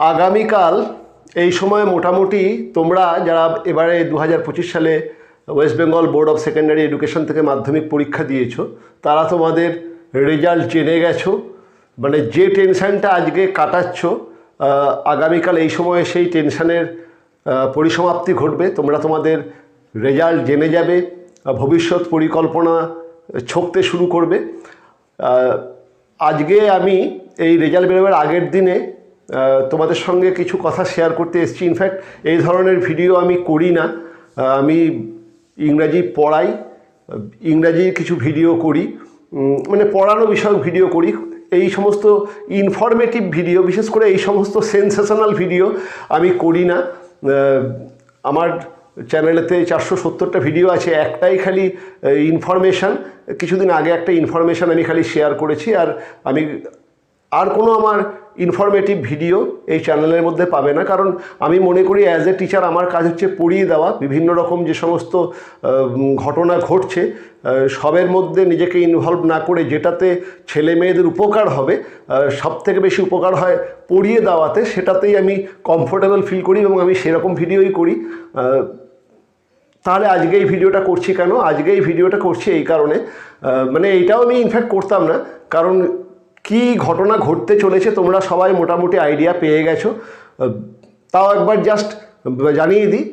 আগামীকাল এই সময় মোটামুটি তোমরা যারা এবারে দু হাজার পঁচিশ সালে West Bengal board of secondary education থেকে মাধ্যমিক পরীক্ষা দিয়েছ, তারা তোমাদের রেজাল্ট জেনে গেছো মানে যে টেনশানটা আজকে কাটাচ্ছ আগামীকাল এই সময়ে সেই টেনশানের পরিসমাপ্তি ঘটবে, তোমরা তোমাদের রেজাল্ট জেনে যাবে, ভবিষ্যৎ পরিকল্পনা ছকতে শুরু করবে। আজকে আমি এই রেজাল্ট বেরোবার আগের দিনে তোমাদের সঙ্গে কিছু কথা শেয়ার করতে এসেছি। ইনফ্যাক্ট এই ধরনের ভিডিও আমি করি না। আমি ইংরাজি পড়াই, ইংরাজির কিছু ভিডিও করি মানে পড়ানো বিষয়ক ভিডিও করি। এই সমস্ত ইনফরমেটিভ ভিডিও বিশেষ করে এই সমস্ত সেন্সেশনাল ভিডিও আমি করি না। আমার চ্যানেলেতে চারশো সত্তরটা ভিডিও আছে। একটাই খালি ইনফরমেশান কিছুদিন আগে একটা ইনফরমেশান আমি খালি শেয়ার করেছি। আর আমি, আর কোনো আমার ইনফরমেটিভ ভিডিও এই চ্যানেলের মধ্যে পাবে না। কারণ আমি মনে করি অ্যাজ এ টিচার আমার কাজ হচ্ছে পড়িয়ে দেওয়া। বিভিন্ন রকম যে সমস্ত ঘটনা ঘটছে সবের মধ্যে নিজেকে ইনভলভ না করে যেটাতে ছেলে মেয়েদের উপকার হবে সব থেকে বেশি উপকার হয় পড়িয়ে দেওয়াতে, সেটাতেই আমি কমফোর্টেবল ফিল করি এবং আমি সেরকম ভিডিওই করি। তাহলে আজকে এই ভিডিওটা করছি কেন? আজকে এই ভিডিওটা করছি এই কারণে। মানে এইটাও আমি ইনফ্যাক্ট করতাম না। কারণ কি ঘটনা ঘটতে চলেছে তোমরা সবাই মোটামুটি আইডিয়া পেয়ে গেছো। তাও একবার জাস্ট জানিয়ে দিই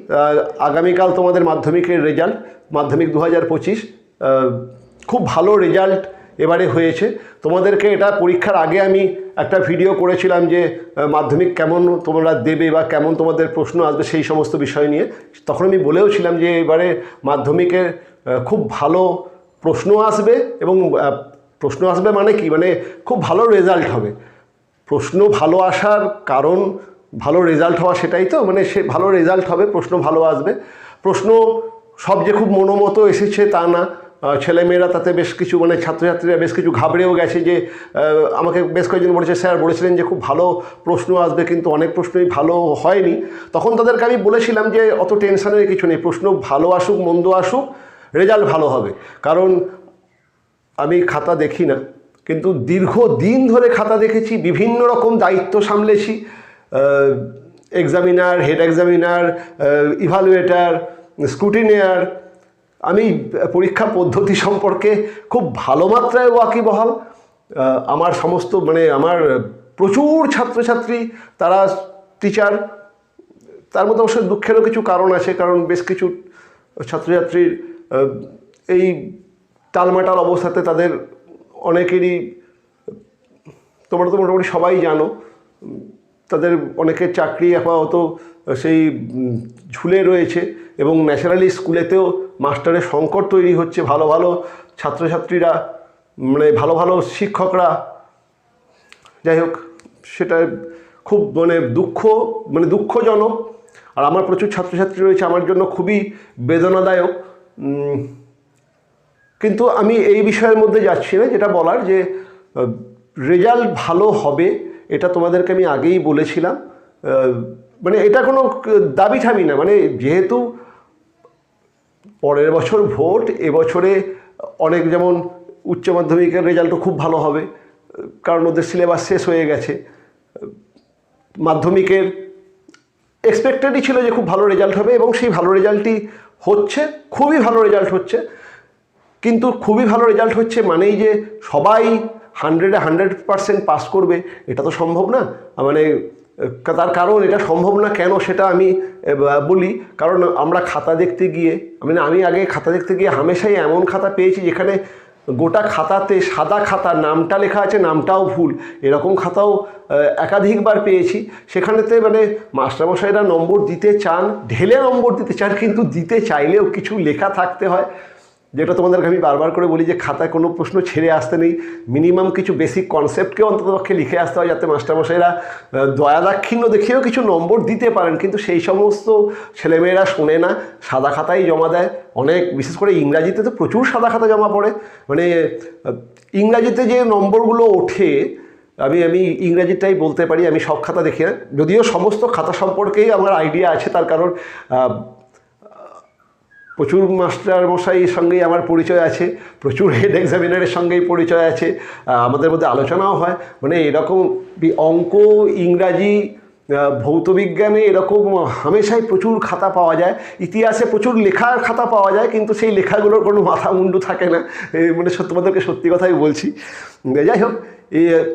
আগামীকাল তোমাদের মাধ্যমিকের রেজাল্ট মাধ্যমিক দু হাজার পঁচিশ খুব ভালো রেজাল্ট এবারে হয়েছে। তোমাদেরকে এটা পরীক্ষার আগে আমি একটা ভিডিও করেছিলাম যে মাধ্যমিক কেমন তোমরা দেবে বা কেমন তোমাদের প্রশ্ন আসবে সেই সমস্ত বিষয় নিয়ে। তখন আমি বলেও ছিলাম যে, এবারে মাধ্যমিকের খুব ভালো প্রশ্ন আসবে এবং প্রশ্ন আসবে মানে কি? মানে খুব ভালো রেজাল্ট হবে। প্রশ্ন ভালো আসার কারণ ভালো রেজাল্ট হওয়া সেটাই তো? মানে সে ভালো রেজাল্ট হবে, প্রশ্ন ভালো আসবে। প্রশ্ন সব যে খুব মনোমতো এসেছে তা না। ছেলেমেয়েরা তাতে বেশ কিছু মানে ছাত্রছাত্রীরা বেশ কিছু ঘাবড়েও গেছে যে আমাকে বেশ কয়েকজন বলেছে, স্যার বলেছিলেন যে খুব ভালো প্রশ্ন আসবে, কিন্তু অনেক প্রশ্নই ভালো হয়নি। তখন তাদেরকে আমি বলেছিলাম যে, অত টেনশনের কিছু নেই। প্রশ্ন ভালো আসুক, মন্দ আসুক রেজাল্ট ভালো হবে। কারণ আমি খাতা দেখি না। কিন্তু দীর্ঘ দিন ধরে খাতা দেখেছি, বিভিন্ন রকম দায়িত্ব সামলেছি examiner head examiner evaluator scrutineer আমি পরীক্ষা পদ্ধতি সম্পর্কে খুব ভালো মাত্রায় ওয়াকিবহাল। আমার সমস্ত মানে আমার প্রচুর ছাত্রছাত্রী, তারা টিচার তার মধ্যে অবশ্য দুঃখেরও কিছু কারণ আছে, কারণ বেশ কিছু ছাত্রছাত্রীর এই টালমাটাল অবস্থাতে তাদের অনেকেরই, তোমরা তো মোটামুটি সবাই জানো, তাদের অনেকের চাকরি আপাতত সেই ঝুলে রয়েছে এবং ন্যাচারালি স্কুলেতেও মাস্টারের সংকট তৈরি হচ্ছে। ভালো ভালো ছাত্রছাত্রীরা মানে ভালো ভালো শিক্ষকরা, যাই হোক, সেটা খুব মানে দুঃখ মানে দুঃখজনক। আর আমার প্রচুর ছাত্রছাত্রী রয়েছে, আমার জন্য খুবই বেদনাদায়ক। কিন্তু আমি এই বিষয়ের মধ্যে যাচ্ছি না, যেটা বলার যে রেজাল্ট ভালো হবে, এটা তোমাদেরকে আমি আগেই বলেছিলাম। মানে এটা কোনো দাবি ঠাবি না মানে যেহেতু পরের বছর ভোট এবছরে অনেক যেমন উচ্চ মাধ্যমিকের রেজাল্টও খুব ভালো হবে, কারণ ওদের সিলেবাস শেষ হয়ে গেছে। মাধ্যমিকের এক্সপেক্টেডই ছিল যে খুব ভালো রেজাল্ট হবে এবং সেই ভালো রেজাল্টই হচ্ছে, খুবই ভালো রেজাল্ট হচ্ছে। কিন্তু খুবই ভালো রেজাল্ট হচ্ছে মানেই যে সবাই হান্ড্রেডে হান্ড্রেড পারসেন্ট পাস করবে, এটা তো সম্ভব না। মানে তার কারণ এটা সম্ভব না কেন সেটা আমি বলি। কারণ আমরা খাতা দেখতে গিয়ে মানে আমি আগে খাতা দেখতে গিয়ে হামেশাই এমন খাতা পেয়েছি যেখানে গোটা খাতাতে সাদা খাতা নামটা লেখা আছে, নামটাও ভুল। এরকম খাতাও একাধিকবার পেয়েছি। সেখানেতে মানে মাস্টারমশাইরা নম্বর দিতে চান, ঢেলে নম্বর দিতে চান, কিন্তু দিতে চাইলেও কিছু লেখা থাকতে হয়। যেটা তোমাদেরকে আমি বারবার করে বলি যে খাতায় কোনো প্রশ্ন ছেড়ে আসতে নেই। মিনিমাম কিছু বেসিক কনসেপ্টকেও অন্ততপক্ষে লিখে আসতে হয় যাতে মাস্টারমশাইরা আহ, দয়া দাক্ষিণ্য দেখিয়েও কিছু নম্বর দিতে পারেন। কিন্তু সেই সমস্ত ছেলেমেয়েরা শোনে না সাদা খাতাই জমা দেয়। অনেক বিশেষ করে ইংরাজিতে তো প্রচুর সাদা খাতা জমা পড়ে। মানে ইংরাজিতে যে নম্বরগুলো ওঠে আমি আমি ইংরাজিটাই বলতে পারি আমি সব খাতা দেখি না। যদিও সমস্ত খাতা সম্পর্কেই আমার আইডিয়া আছে তার কারণ প্রচুর মাস্টার মশাইয়ের সঙ্গেই আমার পরিচয় আছে, প্রচুর হেড এক্সামিনারের সঙ্গেই পরিচয় আছে আমাদের মধ্যে আলোচনাও হয়। মানে এরকম অঙ্ক, ইংরাজি ভৌত বিজ্ঞানে এরকম হামেশাই প্রচুর খাতা পাওয়া যায়। ইতিহাসে প্রচুর লেখার খাতা পাওয়া যায়, কিন্তু সেই লেখাগুলোর কোনো মাথা মুন্ডু থাকে না। মানে সত্যি তোমাদেরকে সত্যি কথাই বলছি। যাই হোক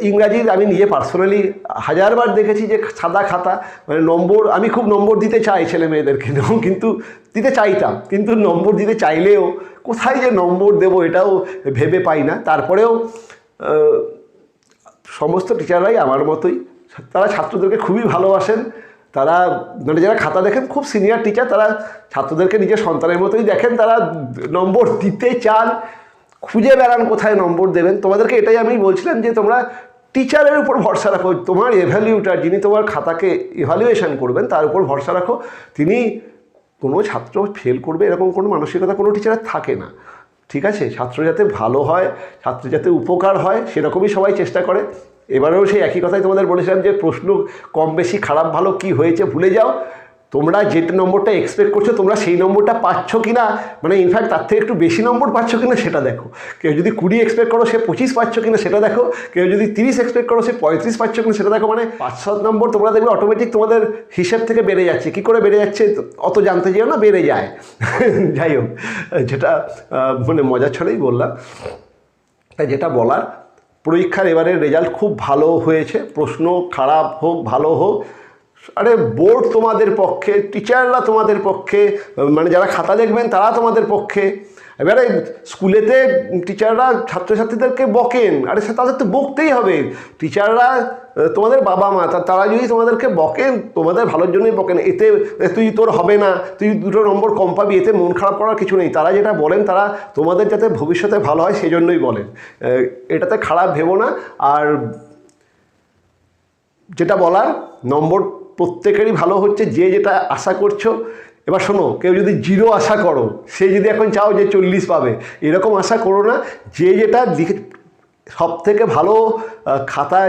ইংরাজির আমি নিজে পার্সোনালি হাজারবার দেখেছি যে সাদা খাতা মানে নম্বর, আমি খুব নম্বর দিতে চাই ছেলে মেয়েদেরকে কিন্তু দিতে চাইতাম, কিন্তু নম্বর দিতে চাইলেও কোথায় যে নম্বর দেবো এটাও ভেবে পাই না। তারপরেও সমস্ত টিচাররাই আমার মতোই, তারা ছাত্রদেরকে খুবই ভালোবাসেন, তারা মানে যারা খাতা দেখেন, খুব সিনিয়র টিচার তারা ছাত্রদেরকে নিজের সন্তানের মতোই দেখেন, তারা নম্বর দিতে চান খুঁজে বেড়ান, কোথায় নম্বর দেবেন। তোমাদেরকে এটাই আমি বলছিলাম যে তোমরা টিচারের উপর ভরসা রাখো, তোমার এভ্যালিউটার যিনি তোমার খাতাকে ইভ্যালুয়েশন করবেন, তার উপর ভরসা রাখো। তিনি কোনো ছাত্র ফেল করবে এরকম কোনো মানসিকতা কোনো টিচারের থাকে না। ঠিক আছে? ছাত্র যাতে ভালো হয়, ছাত্র যাতে উপকার হয়, সেরকমই সবাই চেষ্টা করে। এবারেও সেই একই কথাই তোমাদের বলেছিলাম যে প্রশ্ন কম বেশি খারাপ ভালো কি হয়েছে ভুলে যাও। তোমরা যে নম্বরটা এক্সপেক্ট করছ, তোমরা সেই নম্বরটা পাচ্ছ কি না মানে ইনফ্যাক্ট তার থেকে একটু বেশি নম্বর পাচ্ছ কি না সেটা দেখো। কেউ যদি কুড়ি এক্সপেক্ট করো সে পঁচিশ পাচ্ছ কি না সেটা দেখো। কেউ যদি তিরিশ এক্সপেক্ট করো সে পঁয়ত্রিশ পাচ্ছ কি না সেটা দেখো। মানে পাঁচ সাত নম্বর তোমরা দেখবে অটোমেটিক তোমাদের হিসেব থেকে বেড়ে যাচ্ছে। কী করে বেড়ে যাচ্ছে? অত জানতে যেও না, বেড়ে যায়। যাই হোক, যেটা মানে মজার ছড়েই বললাম। তাই যেটা বলার, পরীক্ষার এবারের রেজাল্ট খুব ভালো হয়েছে। প্রশ্ন খারাপ হোক, ভালো হোক আরে বোর্ড তোমাদের পক্ষে টিচাররা তোমাদের পক্ষে মানে যারা খাতা দেখবেন তারা তোমাদের পক্ষে। এবারে স্কুলেতে টিচাররা ছাত্রছাত্রীদেরকে বকেন। আরে সে তাদের তো বকতেই হবে। টিচাররা তোমাদের বাবা মা তারা যদি তোমাদেরকে বকেন, তোমাদের ভালোর জন্যই বকেন। এতে তুই তোর হবে না। তুই দুটো নম্বর কম পাবি, এতে মন খারাপ করার কিছু নেই। তারা যেটা বলেন, তারা তোমাদের যাতে ভবিষ্যতে ভালো হয় সেই জন্যই বলেন এটাতে খারাপ ভেবো না। আর যেটা বলার, নম্বর প্রত্যেকেরই ভালো হচ্ছে, যে যেটা আশা করছ। এবার শোনো, কেউ যদি জিরো আশা করো, সে যদি এখন চাও যে চল্লিশ পাবে, এরকম আশা করো না, যে যেটা সব থেকে ভালো খাতা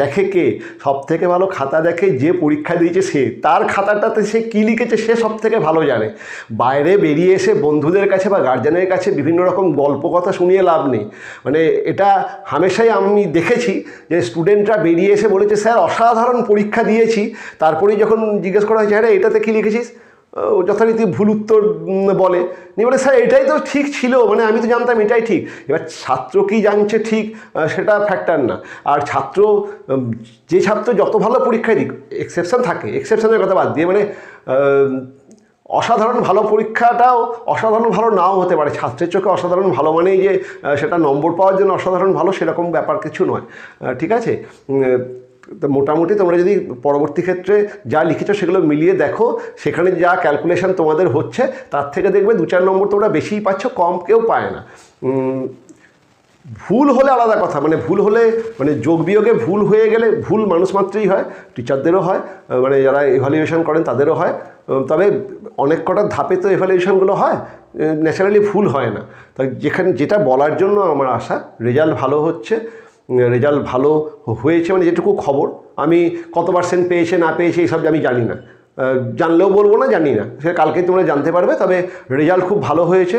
দেখে কে? সব থেকে ভালো খাতা দেখে যে পরীক্ষা দিয়েছে সে। তার খাতাটাতে সে কী লিখেছে সে সব থেকে ভালো জানে। বাইরে বেরিয়ে এসে বন্ধুদের কাছে বা গার্জেনের কাছে বিভিন্ন রকম গল্প কথা শুনিয়ে লাভ নেই। মানে এটা হামেশাই আমি দেখেছি যে স্টুডেন্টরা বেরিয়ে এসে বলেছে, স্যার, অসাধারণ পরীক্ষা দিয়েছি। তারপরেই যখন জিজ্ঞেস করা হয়েছে হ্যাঁ এটাতে কী লিখেছিস? যথারীতি ভুল উত্তর বলে। নিয়ে বলে, স্যার, এটাই তো ঠিক ছিল মানে আমি তো জানতাম এটাই ঠিক। এবার ছাত্র কি জানছে ঠিক সেটা ফ্যাক্টর না। আর ছাত্র যে ছাত্র যত ভালো পরীক্ষায় দিক এক্সেপশন থাকে এক্সেপশানের কথা বাদ দিয়ে মানে অসাধারণ ভালো পরীক্ষাটাও অসাধারণ ভালো নাও হতে পারে। ছাত্রের চোখে অসাধারণ ভালো মানেই যে সেটা নম্বর পাওয়ার জন্য অসাধারণ ভালো সেরকম ব্যাপার কিছু নয়। ঠিক আছে? মোটামুটি তোমরা যদি পরবর্তী ক্ষেত্রে যা লিখেছো সেগুলো মিলিয়ে দেখো, সেখানে যা ক্যালকুলেশন তোমাদের হচ্ছে, তার থেকে দেখবে দু চার নম্বর তোমরা বেশিই পাচ্ছ, কম কেউ পায় না। ভুল হলে আলাদা কথা মানে ভুল হলে মানে যোগ বিয়োগে ভুল হয়ে গেলে ভুল মানুষ মাত্রই হয় টিচারদেরও হয় মানে যারা এভালুয়েশন করেন তাদেরও হয় তবে অনেক কটা ধাপে তো এভালুয়েশনগুলো হয় ন্যাচারালি ভুল হয় না। তাই যেখানে, যেটা বলার জন্য আমার আশা রেজাল্ট ভালো হচ্ছে রেজাল্ট ভালো হয়েছে মানে যেটুকু খবর, আমি কত পার্সেন্ট পেয়েছে, না পেয়েছে এইসব আমি জানি না। জানলেও বলব না, জানি না। সে কালকে তোমরা জানতে পারবে, তবে রেজাল্ট খুব ভালো হয়েছে।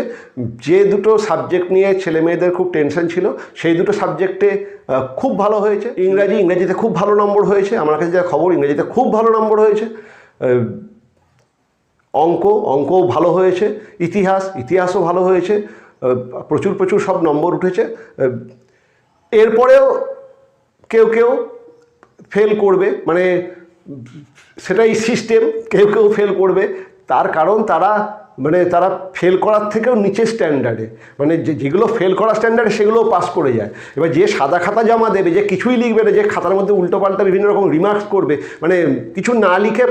যে দুটো সাবজেক্ট নিয়ে ছেলে মেয়েদের খুব টেনশন ছিল, সেই দুটো সাবজেক্টে খুব ভালো হয়েছে। ইংরাজি, ইংরেজিতে খুব ভালো নম্বর হয়েছে। আমার কাছে যা খবর, ইংরেজিতে খুব ভালো নম্বর হয়েছে। অঙ্ক, অঙ্কও ভালো হয়েছে। ইতিহাস, ইতিহাসও ভালো হয়েছে। প্রচুর প্রচুর সব নম্বর উঠেছে। এরপরেও কেউ কেউ ফেল করবে মানে সেটাই সিস্টেম কেউ কেউ ফেল করবে। তার কারণ তারা মানে তারা ফেল করার থেকেও নিচে স্ট্যান্ডার্ডে মানে যে, যেগুলো ফেল করা স্ট্যান্ডার্ডে সেগুলোও পাস করে যায়। এবার যে সাদা খাতা জমা দেবে, যে কিছুই লিখবে না, যে খাতার মধ্যে উল্টোপাল্টা বিভিন্ন রকম রিমার্কস করবে মানে কিছু না লিখে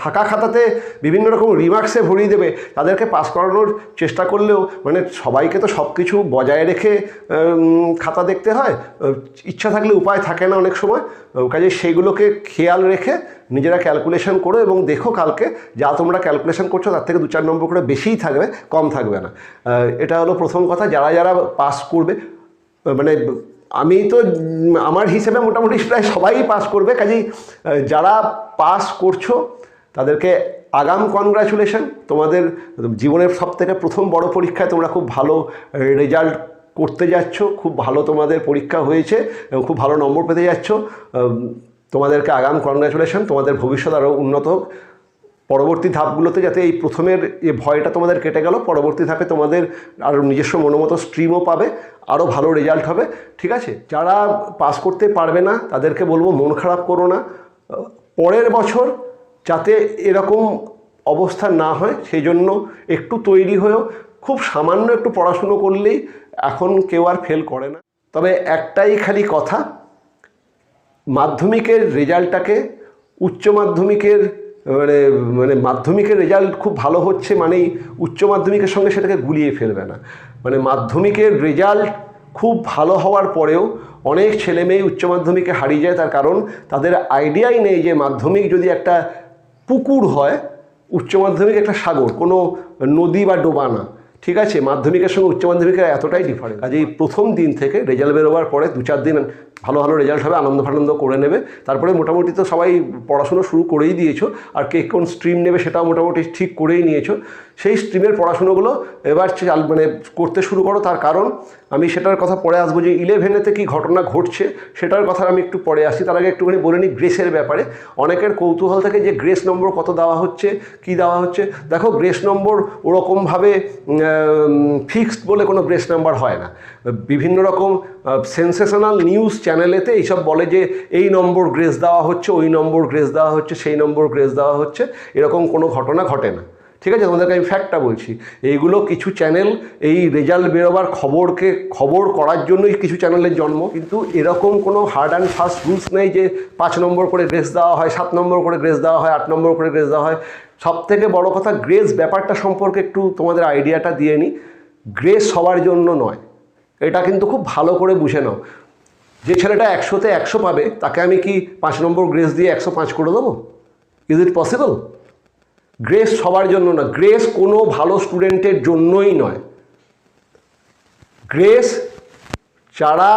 ফাঁকা খাতাতে বিভিন্ন রকম রিমার্কসে ভরিয়ে দেবে, তাদেরকে পাস করানোর চেষ্টা করলেও মানে সবাইকে তো সব কিছু বজায় রেখে খাতা দেখতে হয়। ইচ্ছা থাকলে উপায় থাকে না অনেক সময়। কাজে সেইগুলোকে খেয়াল রেখে নিজেরা ক্যালকুলেশন করো এবং দেখো কালকে যা তোমরা ক্যালকুলেশন করছ, তার থেকে দু চার নম্বর করে বেশিই থাকবে, কম থাকবে না। এটা হলো প্রথম কথা, যারা যারা পাস করবে মানে আমি তো, আমার হিসেবে মোটামুটি প্রায় সবাই পাস করবে, কাজেই যারা পাস করছ, তাদেরকে আগাম কনগ্রাচুলেশন তোমাদের জীবনের সব থেকে প্রথম বড় পরীক্ষায় তোমরা খুব ভালো রেজাল্ট করতে যাচ্ছ, খুব ভালো তোমাদের পরীক্ষা হয়েছে, এবং খুব ভালো নম্বর পেতে যাচ্ছ। তোমাদেরকে আগাম কনগ্রাচুলেশন তোমাদের ভবিষ্যৎ আরও উন্নত হোক। পরবর্তী ধাপগুলোতে যাতে এই প্রথমের যে ভয়টা তোমাদের কেটে গেল, পরবর্তী ধাপে তোমাদের আরও নিজস্ব মনোমতো স্ট্রিমও পাবে আরও ভালো রেজাল্ট হবে। ঠিক আছে? যারা পাস করতে পারবে না, তাদেরকে বলব মন খারাপ করো না। পরের বছর যাতে এরকম অবস্থা না হয়, সেই জন্য একটু তৈরি হয়েও খুব সামান্য একটু পড়াশুনো করলেই এখন কেউ আর ফেল করে না। তবে একটাই খালি কথা, মাধ্যমিকের রেজাল্টটাকে উচ্চ মাধ্যমিকের মানে মানে মাধ্যমিকের রেজাল্ট খুব ভালো হচ্ছে মানেই উচ্চ মাধ্যমিকের সঙ্গে সেটাকে গুলিয়ে ফেলবে না। মানে মাধ্যমিকের রেজাল্ট খুব ভালো হওয়ার পরেও অনেক ছেলে মেয়ে উচ্চ মাধ্যমিকে হারিয়ে যায় তার কারণ তাদের আইডিয়াই নেই যে মাধ্যমিক যদি একটা পুকুর হয়, উচ্চ মাধ্যমিক একটা সাগর, কোনো নদী বা ডোবা না। ঠিক আছে, মাধ্যমিকের সঙ্গে উচ্চ মাধ্যমিকের এতটাই ডিফারেন্ট কাজে এই প্রথম দিন থেকে রেজাল্ট বেরোবার পরে দু চার দিন ভালো ভালো রেজাল্ট হবে, আনন্দ ফানন্দ করে নেবে। তারপরে মোটামুটি তো সবাই পড়াশুনো শুরু করেই দিয়েছ, আর কে কোন স্ট্রিম নেবে সেটাও মোটামুটি ঠিক করেই নিয়েছো। সেই স্ট্রিমের পড়াশুনোগুলো এবার চাল মানে করতে শুরু করো, তার কারণ আমি সেটার কথা পরে আসব যে ইলেভেনেতে কী ঘটনা ঘটছে, সেটার কথা আমি একটু পরে আসি তার আগে একটুখানি বলে নিই গ্রেসের ব্যাপারে। অনেকের কৌতূহল থাকে যে গ্রেস নম্বর কত দেওয়া হচ্ছে, কি দেওয়া হচ্ছে। দেখো, গ্রেস নম্বর ওরকমভাবে ফিক্সড বলে কোনো গ্রেস নাম্বার হয় না। বিভিন্ন রকম সেন্সেশনাল নিউজ চ্যানেলেতে এইসব বলে যে এই নম্বর গ্রেস দেওয়া হচ্ছে, ওই নম্বর গ্রেস দেওয়া হচ্ছে, সেই নম্বর গ্রেস দেওয়া হচ্ছে। এরকম কোনো ঘটনা ঘটে না। ঠিক আছে? তোমাদেরকে আমি ফ্যাক্টটা বলছি। এইগুলো কিছু চ্যানেল এই রেজাল্ট বেরোবার খবরকে, খবর করার জন্যই কিছু চ্যানেলের জন্ম। কিন্তু এরকম কোনো হার্ড অ্যান্ড ফাস্ট রুলস নেই যে পাঁচ নম্বর করে গ্রেস দেওয়া হয়, সাত নম্বর করে গ্রেস দেওয়া হয়, আট নম্বর করে গ্রেস দেওয়া হয়। সব থেকে বড় কথা গ্রেস ব্যাপারটা সম্পর্কে একটু তোমাদের আইডিয়াটা দিয়ে নিই গ্রেস সবার জন্য নয়। এটা কিন্তু খুব ভালো করে বুঝে নাও। যে ছেলেটা একশোতে একশো পাবে, তাকে আমি কি পাঁচ নম্বর গ্রেস দিয়ে একশো পাঁচ করে দেবো? ইজ ইট পসিবল গ্রেস সবার জন্য না। গ্রেস কোনো ভালো স্টুডেন্টের জন্যই নয়। গ্রেস যারা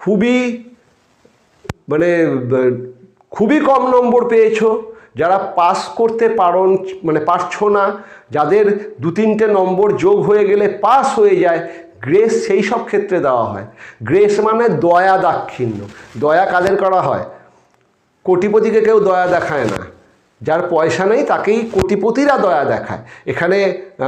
খুবই মানে খুবই কম নম্বর পেয়েছ, যারা পাস করতে পারো মানে পারছ না, যাদের দু তিনটে নম্বর যোগ হয়ে গেলে পাস হয়ে যায় গ্রেস সেই সব ক্ষেত্রে দেওয়া হয়। গ্রেস মানে দয়া দাক্ষিণ্য। দয়া কাদের করা হয়? কোটিপতিকে কেউ দয়া দেখায় না। যার পয়সা নেই তাকেই কোটিপতিরা দয়া দেখায়। এখানে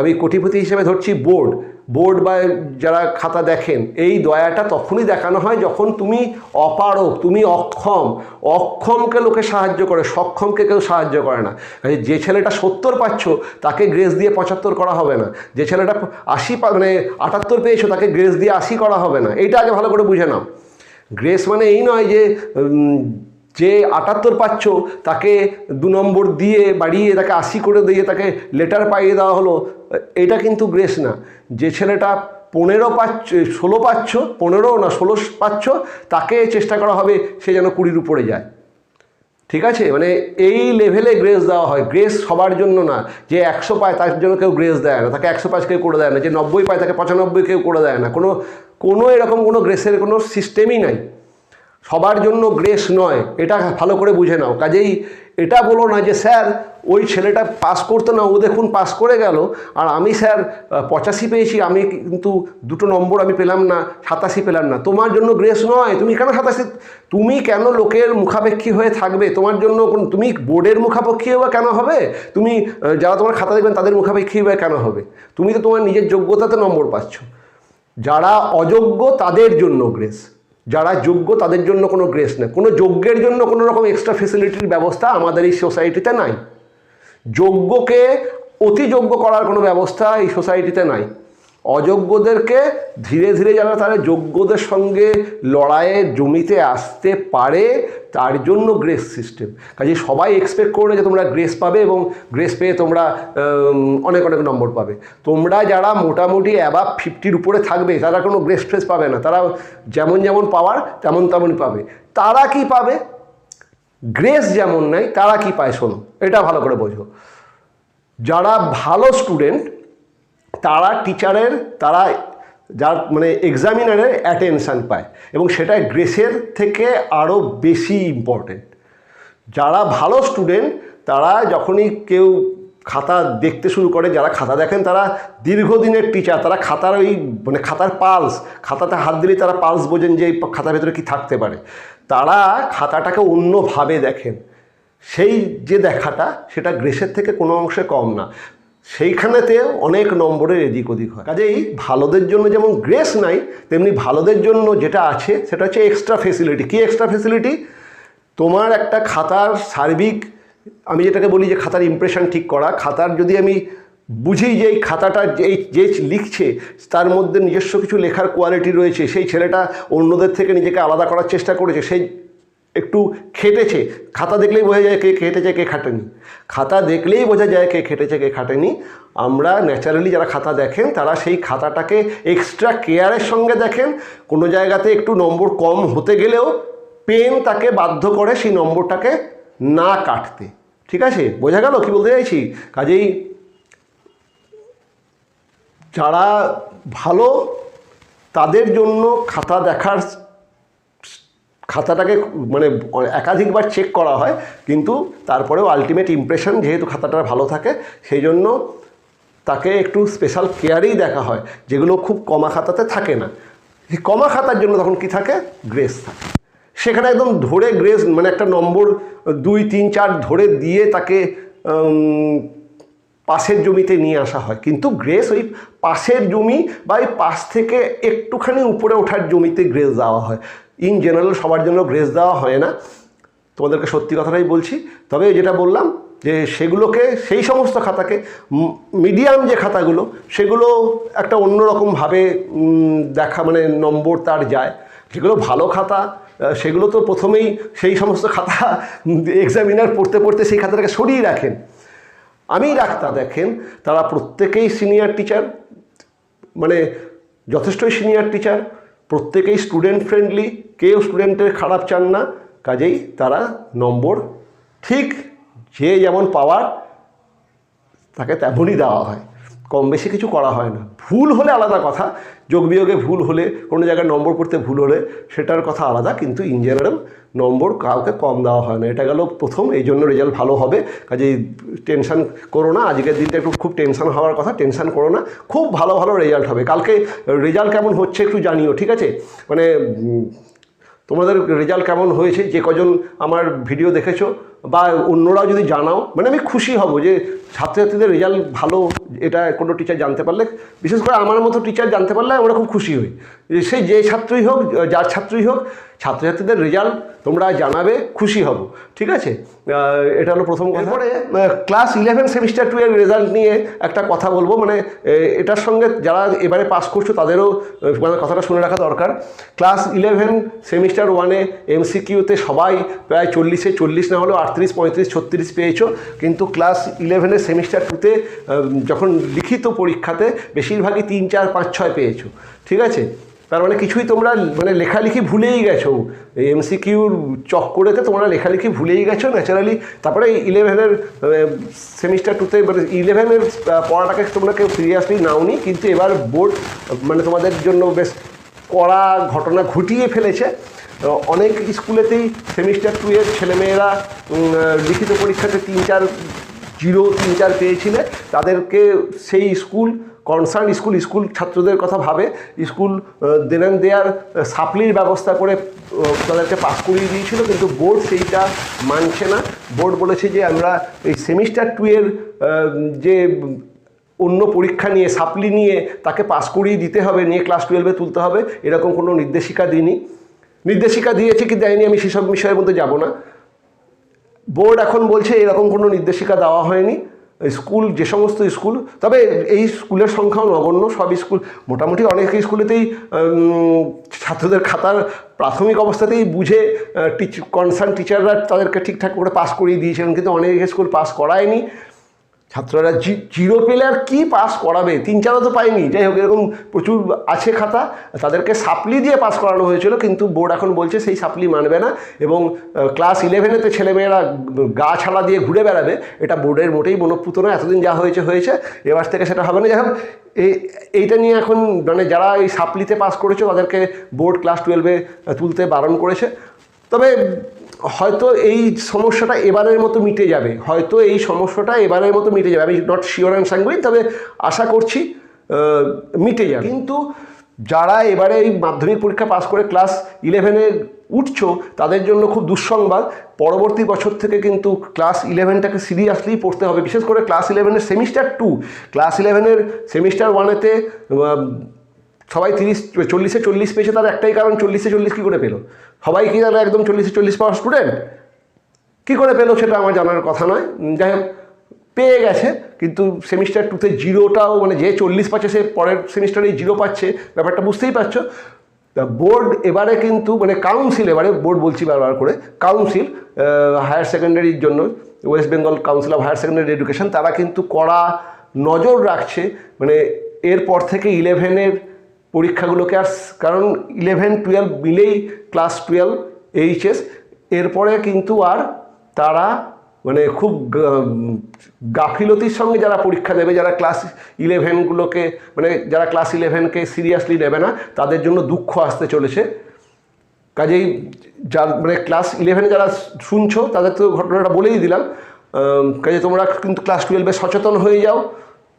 আমি কোটিপতি হিসেবে ধরছি বোর্ড। বোর্ড বা যারা খাতা দেখেন, এই দয়াটা তখনই দেখানো হয় যখন তুমি অপারক তুমি অক্ষম। অক্ষমকে লোকে সাহায্য করে, সক্ষমকে কেউ সাহায্য করে না। যে ছেলেটা সত্তর পাচ্ছ, তাকে গ্রেস দিয়ে পঁচাত্তর করা হবে না। যে ছেলেটা আশি মানে আটাত্তর পেয়েছ, তাকে গ্রেস দিয়ে আশি করা হবে না। এইটা আগে ভালো করে বুঝে নাও। গ্রেস মানে এই নয় যে যে আটাত্তর পাচ্ছ, তাকে দু নম্বর দিয়ে বাড়িয়ে, তাকে আশি করে দিয়ে তাকে লেটার পাইয়ে দেওয়া হলো, এটা কিন্তু গ্রেস না। যে ছেলেটা পনেরো পাচ্ছ, ষোলো পাচ্ছ, পনেরো না ষোলো পাচ্ছ, তাকে চেষ্টা করা হবে সে যেন কুড়ির উপরে যায়। ঠিক আছে? মানে এই লেভেলে গ্রেস দেওয়া হয়। গ্রেস সবার জন্য না। যে একশো পায়, তার জন্য কেউ গ্রেস দেয় না। তাকে একশো পাঁচ কেউ করে দেয় না। যে নব্বই পায়, তাকে পঁচানব্বই কেউ করে দেয় না। কোনো কোনো এরকম কোনো গ্রেসের কোনো সিস্টেমই নাই। সবার জন্য গ্রেস নয়, এটা ভালো করে বুঝে নাও। কাজেই এটা বলো না যে, স্যার, ওই ছেলেটা পাস করতো না, ও দেখুন পাস করে গেল। আর আমি, স্যার, পঁচাশি পেয়েছি, আমি কিন্তু দুটো নম্বর আমি পেলাম না, সাতাশি পেলাম না। তোমার জন্য গ্রেস নয়। তুমি কেন সাতাশি? তুমি কেন লোকের মুখাপেক্ষী হয়ে থাকবে? তোমার জন্য কোন- তুমি বোর্ডের মুখাপেক্ষী বা কেন হবে? তুমি যারা তোমার খাতা দেখবেন, তাদের মুখাপেক্ষী বা কেন হবে? তুমি তো তোমার নিজের যোগ্যতাতে নম্বর পাচ্ছ। যারা অযোগ্য, তাদের জন্য গ্রেস যারা যোগ্য তাদের জন্য কোনো গ্রেস নেই। কোনো যোগ্যের জন্য কোনো রকম এক্সট্রা ফেসিলিটির ব্যবস্থা আমাদের এই সোসাইটিতে নাই। যোগ্যকে অতি যোগ্য করার কোনো ব্যবস্থা এই সোসাইটিতে নাই। অযোগ্যদেরকে ধীরে ধীরে যারা তারা যোগ্যদের সঙ্গে লড়াইয়ে জমিতে আসতে পারে, তার জন্য গ্রেস সিস্টেম কাজে সবাই এক্সপেক্ট করে যে তোমরা গ্রেস পাবে এবং গ্রেস পেয়ে তোমরা অনেক অনেক নম্বর পাবে। তোমরা যারা মোটামুটি অ্যাবাভ ফিফটির উপরে থাকবে, তারা কোনো গ্রেস ফ্রেস পাবে না। তারা যেমন যেমন পাওয়ার তেমন তেমনই পাবে। তারা কি পাবে? গ্রেস যেমন নাই, তারা কি পায় শোনো, এটা ভালো করে বোঝো। যারা ভালো স্টুডেন্ট তারা টিচারের তারা যার মানে এক্সামিনারের অ্যাটেনশান পায় এবং সেটা গ্রেসের থেকে আরও বেশি ইম্পর্টেন্ট যারা ভালো স্টুডেন্ট তারা যখনই কেউ খাতা দেখতে শুরু করে, যারা খাতা দেখেন তারা দীর্ঘদিনের টিচার তারা খাতার ওই মানে খাতার পালস খাতাতে হাত দিলেই তারা পালস বোঝেন যে এই খাতার ভেতরে কী থাকতে পারে। তারা খাতাটাকে অন্যভাবে দেখেন। সেই যে দেখাটা, সেটা গ্রেসের থেকে কোনো অংশে কম না। সেইখানেতে অনেক নম্বরের এদিক ওদিক হয়। কাজেই ভালোদের জন্য যেমন গ্রেস নাই, তেমনি ভালোদের জন্য যেটা আছে সেটা হচ্ছে এক্সট্রা ফেসিলিটি কী এক্সট্রা ফেসিলিটি তোমার একটা খাতার সার্বিক, আমি যেটাকে বলি যে খাতার ইমপ্রেশন ঠিক করা, খাতার যদি আমি বুঝি যে এই খাতাটা যেই যে লিখছে, তার মধ্যে নিজস্ব কিছু লেখার কোয়ালিটি রয়েছে, সেই ছেলেটা অন্যদের থেকে নিজেকে আলাদা করার চেষ্টা করেছে, সেই একটু খেটেছে। খাতা দেখলেই বোঝা যায় কে খেটেছে, কে খাটেনি। খাতা দেখলেই বোঝা যায় কে খেটেছে, কে খাটেনি। আমরা ন্যাচারালি যারা খাতা দেখেন, তারা সেই খাতাটাকে এক্সট্রা কেয়ারের সঙ্গে দেখেন। কোনো জায়গাতে একটু নম্বর কম হতে গেলেও পেন তাকে বাধ্য করে সেই নম্বরটাকে না কাটতে। ঠিক আছে? বোঝা গেল? কি বলতে চাইছি? কাজেই যারা ভালো, তাদের জন্য খাতা দেখার খাতাটাকে মানে একাধিকবার চেক করা হয়, কিন্তু তারপরেও আলটিমেট ইমপ্রেশন যেহেতু খাতাটা ভালো থাকে, সেই জন্য তাকে একটু স্পেশাল কেয়ারেই দেখা হয়, যেগুলো খুব কমা খাতাতে থাকে না। এই কমা খাতার জন্য তখন কি থাকে? গ্রেস থাকে। সেখানে একদম ধরে গ্রেস মানে একটা নম্বর দুই, তিন, চার ধরে দিয়ে তাকে পাশের জমিতে নিয়ে আসা হয়। কিন্তু গ্রেস ওই পাশের জমি বা ওই পাশ থেকে একটুখানি উপরে ওঠার জমিতে গ্রেস দেওয়া হয়। ইন জেনারেল সবার জন্য গ্রেস দেওয়া হয় না। তোমাদেরকে সত্যি কথাটাই বলছি। তবে যেটা বললাম যে সেগুলোকে, সেই সমস্ত খাতাকে মিডিয়াম যে খাতাগুলো, সেগুলো একটা অন্যরকমভাবে দেখা মানে নম্বর তার যায়। যেগুলো ভালো খাতা সেগুলো তো প্রথমেই সেই সমস্ত খাতা এক্সামিনার পড়তে পড়তে সেই খাতাটাকে সরিয়ে রাখেন। আমি রাখতা দেখেন, তারা প্রত্যেকেই সিনিয়র টিচার মানে যথেষ্টই সিনিয়র টিচার প্রত্যেকেই স্টুডেন্ট ফ্রেন্ডলি কেউ স্টুডেন্টের খারাপ চান না, কাজেই তারা নম্বর ঠিক যে যেমন পাওয়ার, তাকে তেমনই দেওয়া হয়। কম বেশি কিছু করা হয় না। ভুল হলে আলাদা কথা, যোগ বিয়োগে ভুল হলে, কোনো জায়গায় নম্বর করতে ভুল হলে সেটার কথা আলাদা, কিন্তু ইন জেনারেল নম্বর কাউকে কম দেওয়া হয় না। এটা গেল প্রথম, এই জন্য রেজাল্ট ভালো হবে। কাজেই টেনশান করো না, আজকের দিনটা একটু খুব টেনশন হওয়ার কথা টেনশান করো না। খুব ভালো ভালো রেজাল্ট হবে। কালকে রেজাল্ট কেমন হচ্ছে একটু জানিও, ঠিক আছে? মানে তোমাদের রেজাল্ট কেমন হয়েছে? যে কজন আমার ভিডিও দেখেছ বা অন্যরাও যদি জানাও মানে আমি খুশি হব যে ছাত্রছাত্রীদের রেজাল্ট ভালো এটা কোনো টিচার জানতে পারলে। বিশেষ করে আমার মতো টিচার জানতে পারলে আমরা খুব খুশি হই। সে যে ছাত্রই হোক যার ছাত্রই হোক ছাত্রছাত্রীদের রেজাল্ট তোমরা জানাবে খুশি হব। ঠিক আছে? এটা হলো প্রথম কথা। পরে ক্লাস ইলেভেন সেমিস্টার টু এর রেজাল্ট নিয়ে একটা কথা বলব। মানে এটার সঙ্গে যারা এবারে পাস করছ তাদেরও মানে কথাটা শুনে রাখা দরকার। ক্লাস ইলেভেন সেমিস্টার ওয়ানে এমসিকিউতে সবাই প্রায় চল্লিশে চল্লিশ না হলেও আটত্রিশ পঁয়ত্রিশ, ছত্রিশ পেয়েছ। কিন্তু ক্লাস ইলেভেনের সেমিস্টার টুতে যখন লিখিত পরীক্ষাতে বেশিরভাগই তিন, চার, পাঁচ, ছয় পেয়েছ। ঠিক আছে? তার মানে কিছুই তোমরা মানে লেখালেখি ভুলেই গেছো। এমসিকিউর চক্করেতে তোমরা লেখালেখি ভুলেই গেছো ন্যাচারালি তারপরে ইলেভেনের সেমিস্টার টুতে মানে ইলেভেনের পড়াটাকে তোমরা কেউ সিরিয়াসলি নাওনি। কিন্তু এবার বোর্ড মানে তোমাদের জন্য বেশ কড়া ঘটনা ঘটিয়ে ফেলেছে। অনেক স্কুলেতেই সেমিস্টার টু এর ছেলেমেয়েরা লিখিত পরীক্ষাতে তিন চার জিরো তিন চার পেয়েছিলে। তাদেরকে সেই স্কুল কনসার্ন স্কুল স্কুল ছাত্রদের কথা ভাবে। স্কুল দেন দেয়ার সাপ্লির ব্যবস্থা করে তাদেরকে পাস করিয়ে দিয়েছিল, কিন্তু বোর্ড সেইটা মানছে না। বোর্ড বলেছে যে, আমরা এই সেমিস্টার টু এর যে অন্য পরীক্ষা নিয়ে সাপ্লি নিয়ে তাকে পাস করিয়ে দিতে হবে, নিয়ে ক্লাস টুয়েলভে তুলতে হবে, এরকম কোনো নির্দেশিকা দিইনি। নির্দেশিকা দিয়েছে কি দেয়নি আমি সেসব বিষয়ের মধ্যে যাব না। বোর্ড এখন বলছে এরকম কোনো নির্দেশিকা দেওয়া হয়নি। স্কুল, যে সমস্ত স্কুল, তবে এই স্কুলের সংখ্যাও নগণ্য, সব স্কুল, মোটামুটি অনেক স্কুলেতেই ছাত্রদের খাতার প্রাথমিক অবস্থাতেই বুঝে টিচ কনসার্ন টিচাররা তাদেরকে ঠিকঠাক করে পাস করিয়ে দিয়েছিলেন, কিন্তু অনেক স্কুল পাস করায়নি। ছাত্ররা জিরো পেলে আর কী পাস করাবে? তিন চারও তো পায়নি। যাই হোক, এরকম প্রচুর আছে খাতা। তাদেরকে সাপ্লি দিয়ে পাস করানো হয়েছিল, কিন্তু বোর্ড এখন বলছে সেই সাপ্লি মানবে না এবং ক্লাস ইলেভেনেতে ছেলেমেয়েরা গা ছাড়া দিয়ে ঘুরে বেড়াবে। এটা বোর্ডের মোটেই মনোপুত নয়। এতদিন যা হয়েছে হয়েছে। এবার থেকে সেটা হবে না। যাই হোক এই- এইটা নিয়ে এখন মানে যারা এই সাপ্লিতে পাস করেছে, তাদেরকে বোর্ড ক্লাস টুয়েলভে তুলতে বারণ করেছে। তবে হয়তো এই সমস্যাটা এবারের মতো মিটে যাবে। হয়তো এই সমস্যাটা এবারের মতো মিটে যাবে। আমি নট শিওর অ্যান্ড সাংগুইন তবে আশা করছি মিটে যাবে। কিন্তু যারা এবারে এই মাধ্যমিক পরীক্ষা পাস করে ক্লাস ইলেভেনে উঠছো, তাদের জন্য খুব দুঃসংবাদ। পরবর্তী বছর থেকে কিন্তু ক্লাস ইলেভেনটাকে সিরিয়াসলি পড়তে হবে। বিশেষ করে ক্লাস ইলেভেনের সেমিস্টার টু ক্লাস ইলেভেনের সেমিস্টার ওয়ানেতে সবাই তিরিশ, চল্লিশে চল্লিশ পেয়েছে, তার একটাই কারণ চল্লিশে চল্লিশ কী করে পেল? সবাই কি জানো একদম চল্লিশে চল্লিশ পাওয়ার স্টুডেন্ট? কী করে পেল সেটা আমার জানার কথা নয়। যাই হোক, পেয়ে গেছে, কিন্তু সেমিস্টার টুতে জিরোটাও মানে যে চল্লিশ পাচ্ছে সে পরের সেমিস্টারে জিরো পাচ্ছে, ব্যাপারটা বুঝতেই পারছ। বোর্ড এবারে কিন্তু মানে কাউন্সিল এবারে, বোর্ড বলছি বারবার করে, কাউন্সিল হায়ার সেকেন্ডারির জন্য, West Bengal council of higher secondary education, তারা কিন্তু কড়া নজর রাখছে মানে এরপর থেকে ইলেভেনের পরীক্ষাগুলোকে আর কারণ ইলেভেন টুয়েলভ মিলেই ক্লাস টুয়েলভ এইচএস এরপরে কিন্তু আর তারা মানে খুব গাফিলতির সঙ্গে যারা পরীক্ষা দেবে, যারা ক্লাস ইলেভেনগুলোকে মানে যারা ক্লাস ইলেভেনকে সিরিয়াসলি নেবে না, তাদের জন্য দুঃখ আসতে চলেছে। কাজেই যার মানে ক্লাস ইলেভেনে যারা শুনছো, তাদের তো ঘটনাটা বলেই দিলাম। কাজে তোমরা কিন্তু ক্লাস টুয়েলভে সচেতন হয়ে যাও।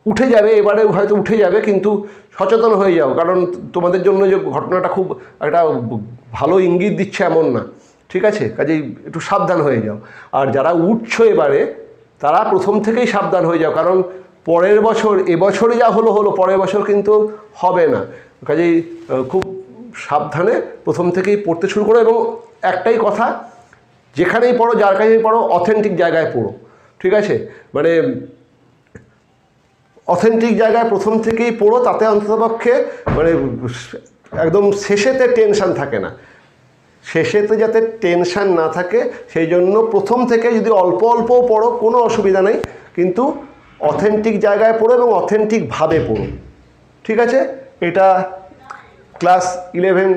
উঠে যাবে, এবারে হয়তো উঠে যাবে, কিন্তু সচেতন হয়ে যাও। কারণ তোমাদের জন্য যে ঘটনাটা খুব একটা ভালো ইঙ্গিত দিচ্ছে এমন না। ঠিক আছে? কাজেই একটু সাবধান হয়ে যাও। আর যারা উঠছো এবারে, তারা প্রথম থেকেই সাবধান হয়ে যাও। কারণ পরের বছর এবছরে যা হলো হলো, পরের বছর কিন্তু হবে না। কাজেই খুব সাবধানে প্রথম থেকেই পড়তে শুরু করো এবং একটাই কথা, যেখানেই পড়ো, যার কাছেই পড়ো, অথেন্টিক জায়গায় পড়ো। ঠিক আছে? মানে অথেন্টিক জায়গায় প্রথম থেকেই পড়ো, তাতে অন্ততপক্ষে মানে একদম শেষেতে টেনশান থাকে না। শেষেতে যাতে টেনশান না থাকে, সেই জন্য প্রথম থেকে যদি অল্প অল্প পড়ো, কোনো অসুবিধা নেই, কিন্তু অথেন্টিক জায়গায় পড়ো এবং অথেন্টিকভাবে পড়ো। ঠিক আছে? এটা ক্লাস ইলেভেন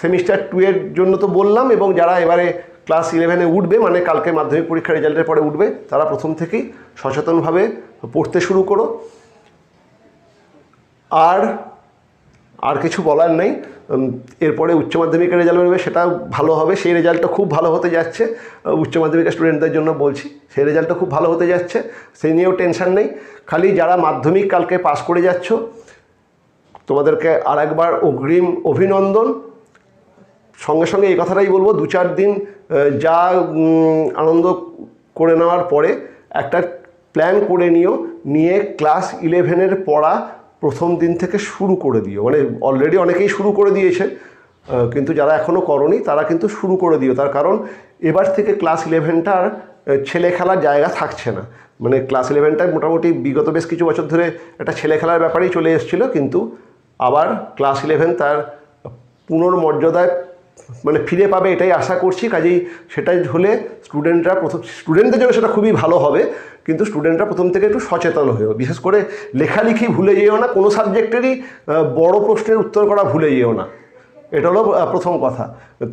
সেমিস্টার টু এর জন্য তো বললাম এবং যারা এবারে ক্লাস ইলেভেনে উঠবে মানে কালকে মাধ্যমিক পরীক্ষার রেজাল্টের পরে উঠবে, তারা প্রথম থেকেই সচেতনভাবে পড়তে শুরু করো। আর আর কিছু বলার নেই। এরপরে উচ্চ মাধ্যমিকের রেজাল্ট বেরোবে, সেটা ভালো হবে। সেই রেজাল্টটা খুব ভালো হতে যাচ্ছে। উচ্চ মাধ্যমিকের স্টুডেন্টদের জন্য বলছি, সেই রেজাল্টটা খুব ভালো হতে যাচ্ছে। সেই নিয়েও টেনশন নেই। খালি যারা মাধ্যমিক কালকে পাস করে যাচ্ছ, তোমাদেরকে আর একবার অগ্রিম অভিনন্দন। সঙ্গে সঙ্গে এই কথাটাই বলব, দু চার দিন যা আনন্দ করে নেওয়ার পরে একটা প্ল্যান করে নিও, নিয়ে ক্লাস ইলেভেনের পড়া প্রথম দিন থেকে শুরু করে দিও। মানে অলরেডি অনেকেই শুরু করে দিয়েছে কিন্তু যারা এখনও করনি, তারা কিন্তু শুরু করে দিও। তার কারণ, এবার থেকে ক্লাস ইলেভেনটা আর ছেলে খেলার জায়গা থাকছে না। মানে ক্লাস ইলেভেনটায় মোটামুটি বিগত বেশ কিছু বছর ধরে একটা ছেলে খেলার ব্যাপারেই চলে এসেছিল, কিন্তু আবার ক্লাস ইলেভেন তার পুনর্মর্যাদায় মানে ফিরে পাবে, এটাই আশা করছি। কাজেই সেটাই হলে স্টুডেন্টরা প্রথম স্টুডেন্টদের জন্য সেটা খুবই ভালো হবে, কিন্তু স্টুডেন্টরা প্রথম থেকে একটু সচেতন হয়েও। বিশেষ করে লেখালেখি ভুলে যেও না, কোনো সাবজেক্টেরই বড় প্রশ্নের উত্তর করা ভুলে যেও না। এটা হলো প্রথম কথা।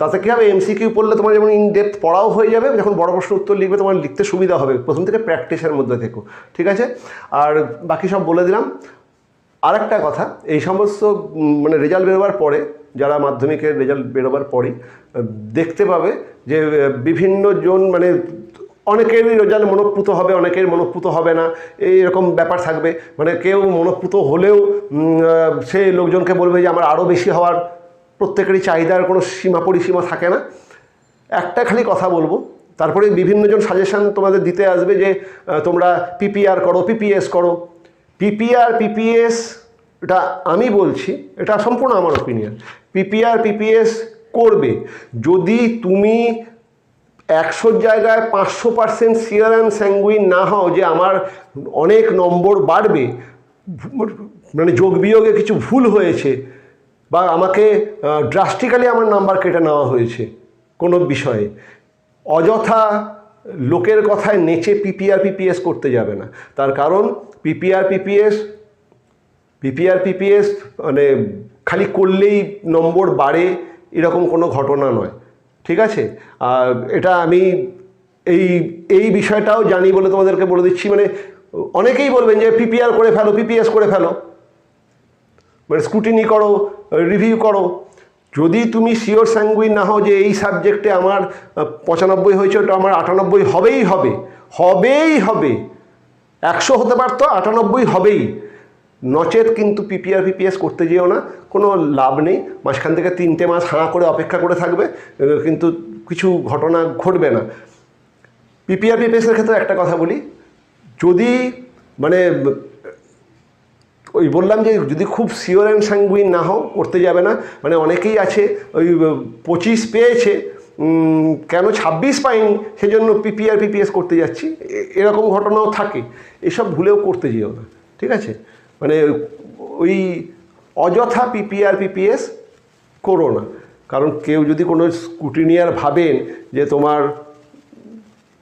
তাতে কী হবে এমসিকিউ পড়লে তোমার যেমন ইন ডেপথ পড়াও হয়ে যাবে, যখন বড় প্রশ্ন উত্তর লিখবে তোমার লিখতে সুবিধা হবে, প্রথম থেকে প্র্যাকটিসের মধ্যে থেকো, ঠিক আছে? আর বাকি সব বলে দিলাম। আর একটা কথা, এই সমস্ত মানে রেজাল্ট বেরোবার পরে যারা মাধ্যমিকের রেজাল্ট বেরোবার আহ, দেখতে পাবে যে বিভিন্ন জন মানে অনেকেরই রেজাল্ট মনপ্রুত হবে অনেকের মনপ্রুত হবে না এইরকম ব্যাপার থাকবে। মানে কেউ মনপ্রুত হলেও সে লোকজনকে বলবে যে আমার আরও বেশি হওয়ার প্রত্যেকেরই চাহিদার কোনো সীমা পরিসীমা থাকে না। একটা খালি কথা বলব তারপরে বিভিন্নজন সাজেশন তোমাদের দিতে আসবে যে তোমরা পিপিআর করো পিপিএস করো। পিপিআর পিপিএস এটা আমি বলছি, এটা সম্পূর্ণ আমার ওপিনিয়ন পিপিআর পিপিএস করবে। যদি তুমি একশোর জায়গায় পাঁচশো পার্সেন্ট সিয়ার অ্যান্ড স্যাঙ্গুইন না হও যে আমার অনেক নম্বর বাড়বে মানে যোগ বিয়োগে কিছু ভুল হয়েছে বা আমাকে ড্রাস্টিক্যালি আমার নাম্বার কেটে নেওয়া হয়েছে কোনো বিষয়ে, অযথা লোকের কথায় নেচে পিপিআর পিপিএস করতে যাবে না। তার কারণ পিপিআর পিপিএস পিপিআর পিপিএস মানে খালি করলেই নম্বর বাড়ে, এরকম কোনো ঘটনা নয়। ঠিক আছে? আর এটা আমি এই এই বিষয়টাও জানি বলে তোমাদেরকে বলে দিচ্ছি। মানে অনেকেই বলবেন যে পিপিআর করে ফেলো পিপিএস করে ফেলো। মানে স্ক্রুটিনি করো রিভিউ করো। যদি তুমি শিওর স্যাঙ্গুইন না হও যে এই সাবজেক্টে আমার পঁচানব্বই হয়েছে, ওটা আমার আটানব্বই হবেই হবে। হবেই হবে। একশো হতে পারতো, আটানব্বই হবেই। নচেত কিন্তু পিপিআর পিপিএস করতে যেও না, কোনো লাভ নেই। মাঝখান থেকে তিনটে মাস হাঁ করে অপেক্ষা করে থাকবে কিন্তু কিছু ঘটনা ঘটবে না। পিপিআর পিপিএসের ক্ষেত্রে একটা কথা বলি, যদি মানে ওই বললাম যে যদি খুব সিওর অ্যান্ড স্যাঙ্গুইন না হও, করতে যাবে না। মানে অনেকেই আছে, ওই পঁচিশ পেয়েছে কেন ছাব্বিশ পাইনি, সেজন্য পিপিআর পিপিএস করতে যাচ্ছি। এরকম ঘটনাও থাকে। এসব ভুলেও করতে যেও না, ঠিক আছে? মানে ওই অযথা পিপিআর পিপিএস করো না। কারণ কেউ যদি কোনো স্কুটিনিয়ার ভাবেন যে তোমার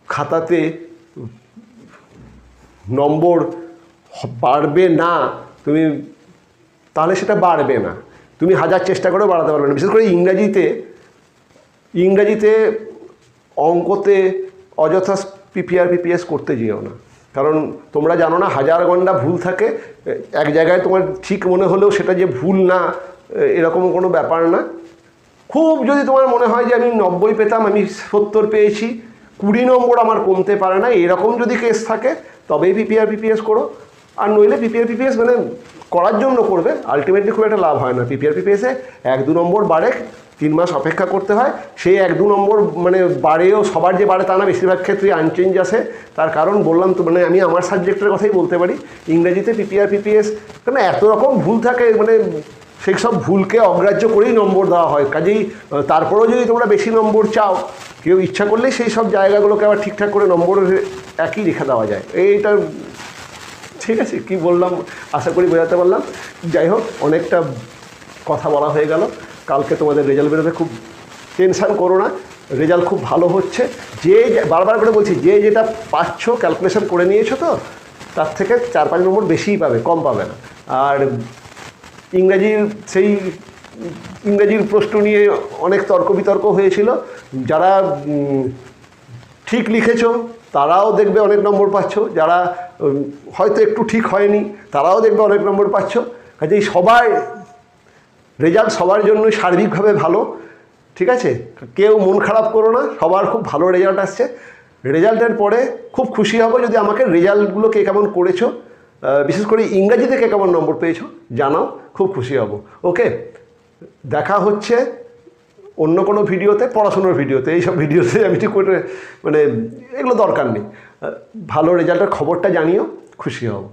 খাতাতে নম্বর বাড়বে না, তুমি তাহলে সেটা বাড়বে না। তুমি হাজার চেষ্টা করেও বাড়াতে পারবে না। বিশেষ করে ইংরাজিতে ইংরাজিতে অঙ্কতে অযথা পিপিআর পিপিএস করতে যেও না। কারণ তোমরা জানো না, হাজার গন্ডা ভুল থাকে, এক জায়গায় তোমার ঠিক মনে হলেও সেটা যে ভুল না এরকম কোনো ব্যাপার না। খুব যদি তোমার মনে হয় যে আমি নব্বই পেতাম, আমি সত্তর পেয়েছি, কুড়ি নম্বর আমার কমতে পারে না, এরকম যদি কেস থাকে, তবেই পিপিআর পিপিএস করো। আর নইলে পিপিআর পিপিএস মানে করার জন্য করবে আলটিমেটলি খুব একটা লাভ হয় না। পিপিআর পিপিএসে এক দু নম্বর বাড়ে তিন মাস অপেক্ষা করতে হয়। সেই এক দু নম্বর মানে বাড়েও সবার যে বাড়ে তা না, বেশিরভাগ ক্ষেত্রে আনচেঞ্জ আসে তার কারণ বললাম তো মানে আমি আমার সাবজেক্টের কথাই বলতে পারি। ইংরেজিতে পিপিআর পিপিএস কেন এত রকম ভুল থাকে মানে সেই সব ভুলকে অগ্রাহ্য করেই নম্বর দেওয়া হয়। কাজেই তারপরেও যদি তোমরা বেশি নম্বর চাও, কেউ ইচ্ছা করলেই সেই সব জায়গাগুলোকে আবার ঠিকঠাক করে নম্বর একই রেখে দেওয়া যায়। এইটা ঠিক আছে, কি বললাম, আশা করি বোঝাতে পারলাম। যাই হোক, অনেকটা কথা বলা হয়ে গেল। কালকে তোমাদের রেজাল্ট বেরোবে খুব টেনশান করো না। রেজাল্ট খুব ভালো হচ্ছে। যে বারবার করে বলছি, যে যেটা পাচ্ছ ক্যালকুলেশন করে নিয়েছো তো, তার থেকে চার পাঁচ নম্বর বেশিই পাবে, কম পাবে না। আর ইংরাজির সেই ইংরাজির প্রশ্ন নিয়ে অনেক তর্ক বিতর্ক হয়েছিল। যারা ঠিক লিখেছো তারাও দেখবে অনেক নম্বর পাচ্ছ। যারা হয়তো একটু ঠিক হয়নি, তারাও দেখবে অনেক নম্বর পাচ্ছ। কাজেই সবাই রেজাল্ট সবার জন্য সার্বিকভাবে ভালো, ঠিক আছে? কেউ মন খারাপ করো না, সবার খুব ভালো রেজাল্ট আসছে। রেজাল্টের পরে খুব খুশি হব যদি আমাকে রেজাল্টগুলো কে কেমন করেছ বিশেষ করে ইংরাজিতে কে কেমন নম্বর পেয়েছ, জানাও, খুব খুশি হব। ওকে দেখা হচ্ছে অন্য কোনো ভিডিওতে, পড়াশোনার ভিডিওতে, এইসব ভিডিওতে আমি ঠিক করে মানে এগুলো দরকার নেই। ভালো রেজাল্টের খবরটা জানিও, খুশি হব